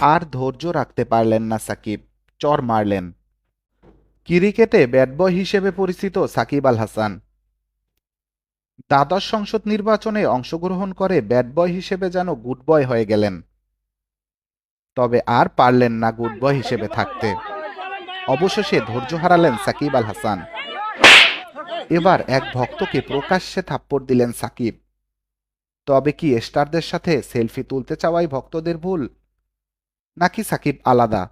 আর ধৈর্য রাখতে পারলেন না সাকিব, চর মারলেন। ক্রিকেটে ব্যাট বয় হিসেবে পরিচিত সাকিব আল হাসান। দ্বাদশ সংসদ নির্বাচনে অংশগ্রহণ করে ব্যাট বয় হিসেবে যেন গুড বয় হয়ে গেলেন। তবে আর পারলেন না গুড বয় হিসেবে থাকতে। অবশেষে ধৈর্য হারালেন সাকিব আল হাসান। এবার এক ভক্তকে প্রকাশ্যে থাপ্পড় দিলেন সাকিব। তবে কি স্টারদের সাথে সেলফি তুলতে চাওয়াই ভক্তদের ভুল? নাকি সাকিব আলাদা?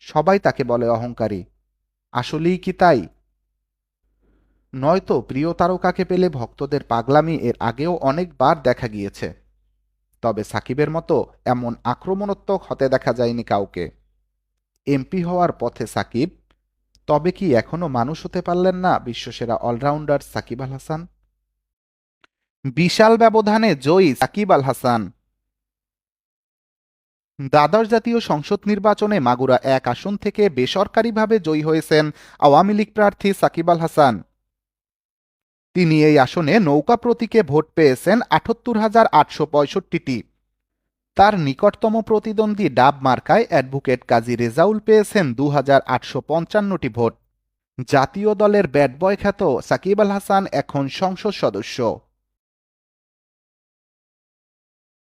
সবাই তাকে বলে অহংকারী। আসলেই কি তাই? নয়তো প্রিয় তারকাকে পেলে ভক্তদের পাগলামি এর আগেও অনেকবার দেখা গিয়েছে। তবে সাকিবের মতো এমন আক্রমণাত্মক হতে দেখা যায়নি কাউকে। এমপি হওয়ার পথে সাকিব, তবে কি এখনও মানুষ হতে পারলেন না বিশ্বসেরা অলরাউন্ডার সাকিব আল হাসান? বিশাল ব্যবধানে জয়ী সাকিব আল হাসান। দ্বাদশ জাতীয় সংসদ নির্বাচনে মাগুরা এক আসন থেকে বেসরকারিভাবে জয়ী হয়েছেন আওয়ামী লীগ প্রার্থী সাকিব আল হাসান। তিনি এই আসনে নৌকা প্রতীকে ভোট পেয়েছেন আটাত্তর হাজার আটশো পঁয়ষট্টিটি। তার নিকটতম প্রতিদ্বন্দ্বী ডাব মার্কায় অ্যাডভোকেট কাজী রেজাউল পেয়েছেন দু হাজার আটশো পঞ্চান্নটি ভোট। জাতীয় দলের ব্যাট বয় খ্যাত সাকিব আল হাসান এখন সংসদ সদস্য।